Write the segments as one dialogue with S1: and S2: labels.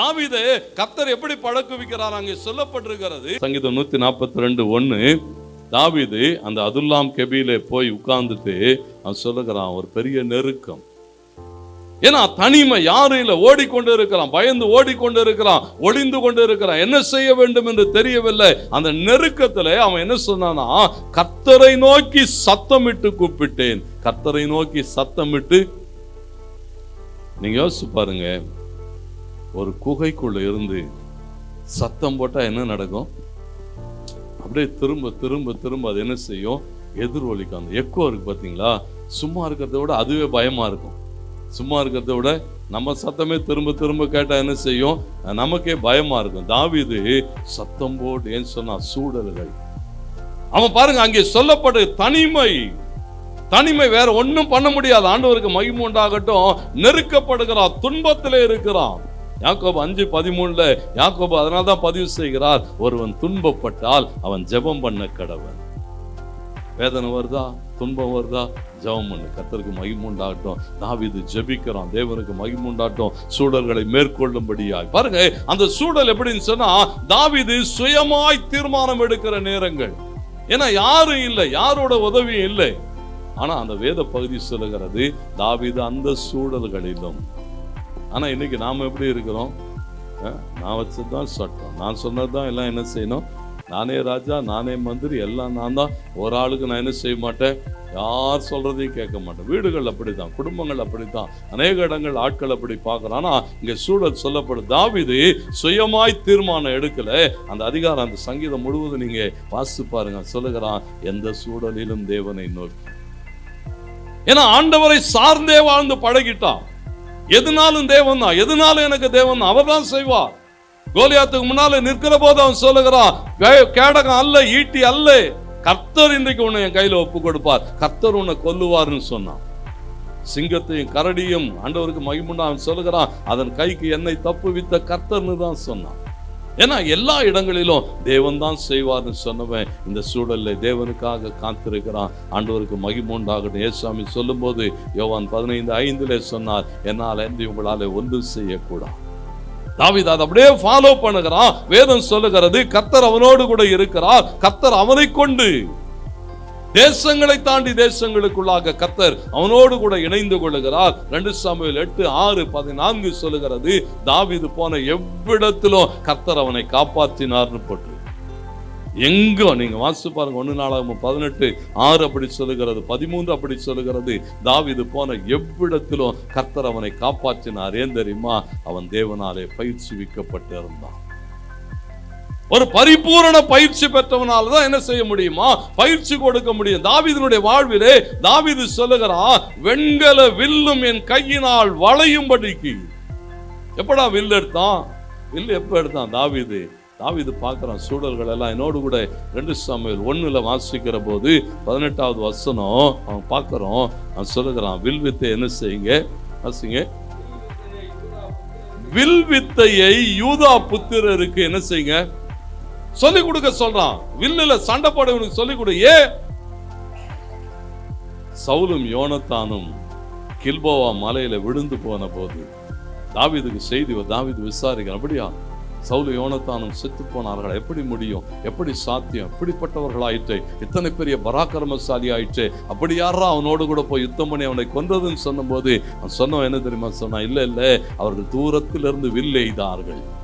S1: தாவிதை கத்தர் எப்படி பழக்குவிக்கிறார் அங்கே சொல்லப்பட்டிருக்கிறது. சங்கீதம் நூத்தி நாற்பத்தி ரெண்டு ஒன்று தாவிது அந்த அதுல்லாம் கெபியில போய் உட்கார்ந்துட்டு அவன் சொல்லுகிறான் ஒரு பெரிய நெருக்கம். ஏன்னா தனிமை யாரும் இல்லை ஓடிக்கொண்டு இருக்கிறான் பயந்து ஓடிக்கொண்டு இருக்கிறான் ஒளிந்து கொண்டு இருக்கிறான் என்ன செய்ய வேண்டும் என்று தெரியவில்லை. அந்த நெருக்கத்துல அவன் என்ன சொன்னானா கத்தரை நோக்கி சத்தமிட்டு கூப்பிட்டேன். கத்தரை நோக்கி சத்தமிட்டு நீங்க யோசிச்சு பாருங்க ஒரு குகைக்குள்ளே இருந்து சத்தம் போட்டால் என்ன நடக்கும்? அப்படியே திரும்ப திரும்ப திரும்ப அது என்ன செய்யும்? எதிர்வொலிக்கும் அந்த எக்கோ இருக்குது பார்த்தீங்களா சும்மா இருக்கிறத விட அதுவே பயமாக இருக்கும். சும்மா இருக்கிறத விட நம்ம சத்தமே திரும்ப திரும்ப கேட்டால் என்ன செய்யும்? நமக்கே பயமாக இருக்கும். தாவிது சத்தம் போட்டு ஏன் சொன்னால் சூழல்கள் அவன் பாருங்க அங்கே சொல்லப்பட்ட தனிமை. தனிமை வேற ஒன்றும் பண்ண முடியாது. ஆண்டவருக்கு மகிமுண்டாகட்டும் நெருக்கப்படுகிறான் துன்பத்தில் இருக்கிறான் யாக்கோபு அஞ்சு பதிமூணுல யாக்கோபு அதனால தான் பதிவு செய்கிறார் ஒருவன் துன்பப்பட்டால் அவன் ஜெபம் பண்ண கடவன். வேதனை வருதா? துன்பம் வருதா? ஜெபம் பண்ணு. கத்தருக்கு மகிமுண்டாகட்டும் உண்டாகட்டும். இது ஜெபிக்கிறான் தேவனுக்கு மகிமுண்டாட்டும் சூழல்களை மேற்கொள்ளும்படியாய். பாருங்க அந்த சூழல் எப்படின்னு சொன்னா தாவிது சுயமாய் தீர்மானம் எடுக்கிற நேரங்கள். ஏன்னா யாரும் இல்லை. யாரோட உதவியும் இல்லை. ஆனா அந்த வேத பகுதி சொல்லுகிறது தாவிது அந்த சூழல்களிலும் ஆனா இன்னைக்கு நாம் எப்படி இருக்கிறோம்? நான் நான் வச்சதுதான் சட்டம். நான் சொன்னதுதான் எல்லாம் என்ன செய்யணும்? நானே ராஜா நானே மந்திரி எல்லாம் நான் தான். ஒரு ஆளுக்கு நான் என்ன செய்ய மாட்டேன்? யார் சொல்றதையும் கேட்க மாட்டேன். வீடுகள் அப்படித்தான் குடும்பங்கள் அப்படி தான் அநேக இடங்கள் ஆட்கள் அப்படி பார்க்கறோம் ஆனால் இங்கே சூழல் சொல்லப்படும் தாவிது சுயமாய் தீர்மானம் எடுக்கலை. அந்த அதிகாரம் அந்த சங்கீதம் முழுவதும் நீங்கள் வாசித்து பாருங்க. சொல்லுகிறான் எந்த சூழலிலும் தேவனை நோக்கி. ஏன்னா ஆண்டவரை சார்ந்தே வாழ்ந்து பழகிட்டான். எதுனாலும் தேவன் தான். எதுனாலும் எனக்கு தேவன் தான். அவர் தான் செய்வார். கோலியாத்துக்கு முன்னால நிற்கிற போது அவன் சொல்லுகிறான் கேடகம் அல்ல ஈட்டி அல்ல. கர்த்தர் இன்றைக்கு உன்னை என் கையில் ஒப்பு கொடுப்பார். கர்த்தர் உன்னை கொல்லுவார்னு சொன்னான். சிங்கத்தையும் கரடியும் ஆண்டவருக்கு மகிமுண்டா அவன் சொல்லுகிறான். அதன் கைக்கு என்னை தப்புவித்த கர்த்தர்னு தான் சொன்னான். ஏன்னா எல்லா இடங்களிலும் தேவன் தான் செய்வார்னு சொன்னவன் இந்த சூழல்ல தேவனுக்காக காத்திருக்கிறான். ஆண்டவருக்கு மகிமுண்டாகட்டும் ஏசாமி சொல்லும்போது யோவான் பதினைந்து ஐந்திலே சொன்னார் என்னால் என்று உங்களால் ஒன்றும் செய்யக்கூடாது. தாவித அதை அப்படியே ஃபாலோ பண்ணுகிறான். வேதம் சொல்லுகிறது கத்தர் அவனோடு கூட இருக்கிறார். கத்தர் அவனை கொண்டு தேசங்களை தாண்டி தேசங்களுக்குள்ளாக கத்தர் அவனோடு கூட இணைந்து கொள்ளுகிறார். ரெண்டு சாமுவேல் எட்டு ஆறு பதினான்கு சொல்லுகிறது தாவிது போன எவ்விடத்திலும் கத்தர் அவனை காப்பாற்றினார்னு போட்டு எங்கோ நீங்க வாசிச்சு பாருங்க ஒண்ணு நாளாகும் பதினெட்டு ஆறு அப்படி சொல்லுகிறது பதிமூன்று அப்படி சொல்லுகிறது தாவிது போன எவ்விடத்திலும் கர்த்தர் அவனை காப்பாற்றினார். ஏன் தெரியுமா? அவன் தேவனாலே பயிற்சிவிக்கப்பட்டு இருந்தான் ஒரு பரிபூரண பயிற்சி பெற்றவனால தான் என்ன செய்ய முடியுமா? பயிற்சி கொடுக்க முடியும். தாவீதினுடைய வாழ்விலே தாவிது சொல்லுகிறான் வெண்கல வில்லும் என் கையினால் வளையும்படிக்கு. எப்படா வில்லு எடுத்தான்? வில் எப்போ எடுத்தான்? தாவீது. தாவீது பார்க்குறான் சூழல்கள் எல்லாம் என்னோடு கூட ரெண்டு சமையல் ஒன்றில் வாசிக்கிற போது பதினெட்டாவது வசனம் அவன் பார்க்குறோம் அவன் சொல்லுகிறான் வில் வித்தை என்ன செய்யுங்க? வாசிங்க. வில் வித்தையை யூதா புத்திரருக்கு என்ன செய்யுங்க? சொல்லிக் கொடுக்க சொல்றான். வில்லுல சண்டை போடவனுக்கு சொல்லிக் கொடு. ஏ? சவுலும் யோனத்தானும் கில்போவா மலையில விழுந்து போன போது தாவிதுக்கு செய்தி தாவிது தாவீது விசாரிக்கிறான். அப்படியா சவுலு யோனத்தானும் செத்து போனார்கள்? எப்படி முடியும்? எப்படி சாத்தியம்? எப்படிப்பட்டவர்களாயிற்று? இத்தனை பெரிய பராக்கிரமசாலி ஆயிற்று? அப்படி யாரா அவனோடு கூட போய் யுத்தம் பண்ணி அவனை கொன்றதுன்னு சொன்னபோது அவன் சொன்னவன் என்ன தெரியுமா சொன்னான்? இல்லை இல்ல அவர்கள் தூரத்திலிருந்து வில்லை எய்தார்கள்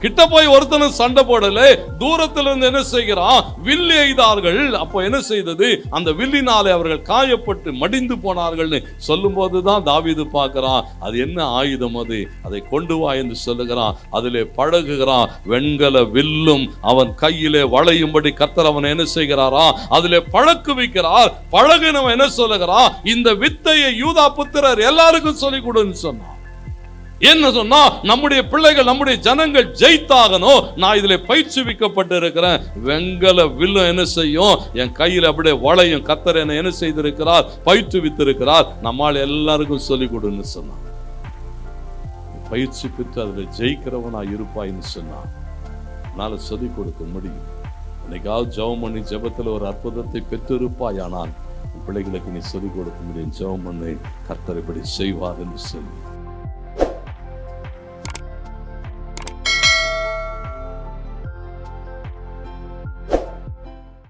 S1: கிட்ட போய் ஒருத்தனும் சண்டை போடல. தூரத்துல இருந்து என்ன செய்கிறான்? வில் எய்தார்கள். அப்போ என்ன செய்தது? அந்த வில்லினாலே அவர்கள் காயப்பட்டு மடிந்து போனார்கள்னு சொல்லும் போதுதான் தாவீது பார்க்கிறான். அது என்ன ஆயுதம் அது? அதை கொண்டு வா என்று சொல்லுகிறான். அதிலே பழகுகிறான். வெண்கல வில்லும் அவன் கையிலே வளையும்படி கர்த்தர் அவன் என்ன செய்கிறாரா? அதிலே பழக்குவிக்கிறார் பழகினவன் என்ன சொல்லுகிறான்? இந்த வித்தையை யூதா புத்திரர் எல்லாருக்கும் சொல்லிக் கொடுன்னு சொன்னான். என்ன சொன்னா நம்முடைய பிள்ளைகள் நம்முடைய ஜனங்கள் ஜெயித்தாகணும். நான் இதுல பயிற்சிவிக்கப்பட்டு இருக்கிறேன் வெங்கல வில்லும் என்ன செய்யும்? என் கையில் அப்படியே வளையும். கத்தர் என்ன என்ன செய்திருக்கிறார்? பயிற்றுவித்திருக்கிறார். நம்மால் எல்லாருக்கும் சொல்லிக் கொடுன்னு சொன்னான். பயிற்சி பெற்று அதில் ஜெயிக்கிறவனா இருப்பாய்ன்னு சொன்னான். என்னால் சொல்லிக் கொடுக்க முடியும். இன்னைக்காவது ஜெபம் பண்ணி ஜெபத்துல ஒரு அற்புதத்தை பெற்றிருப்பாயானால் பிள்ளைகளுக்கு நீ சொல்லிக் கொடுக்க முடியும். ஜெபம் பண்ணி கர்த்தர் இப்படி செய்வார் என்று சொல்லி.